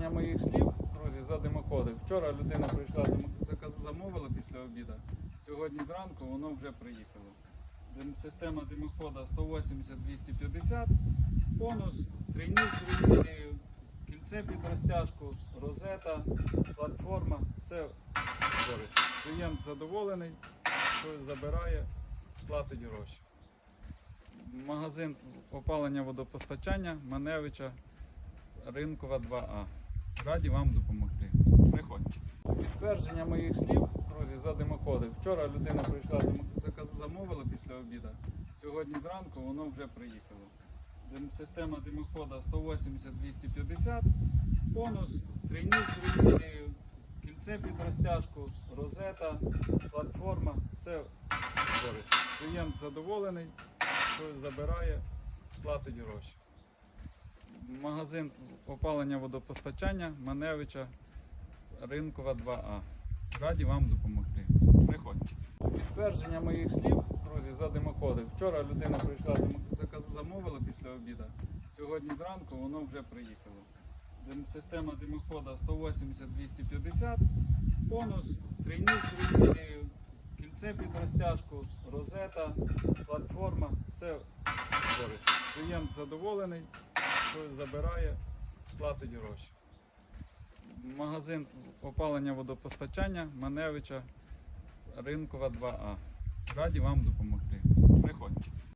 Підтвердження моїх слів, друзі, за димоходи. Вчора людина прийшла, замовила після обіду. Сьогодні зранку воно вже приїхало. Система димохода 180-250, бонус, трійник, кільце під розтяжку, розета, платформа. Все. Клієнт задоволений, хтось забирає, платить гроші. Магазин опалення водопостачання Маневича Ринкова 2А. Раді вам допомогти. Приходьте. Підтвердження моїх слів, друзі, за димоходи. Вчора людина прийшла, замовила після обіду. Сьогодні зранку воно вже приїхало. Система димохода 180-250, бонус, трійник, трійники, кільце під розтяжку, розета, платформа. Все. Клієнт задоволений, хтось забирає, платить гроші. Магазин опалення водопостачання Маневича Ринкова 2А. Раді вам допомогти. Приходьте. Підтвердження моїх слів, друзі, за димоходи. Вчора людина прийшла, замовила після обіду. Сьогодні зранку воно вже приїхало. Система димохода 180-250, бонус, трійник, трійники, кільце під розтяжку, розета, платформа. Все. Клієнт задоволений, хтось забирає, платить гроші. Магазин опалення водопостачання Маневича Ринкова 2А. Раді вам допомогти. Приходьте.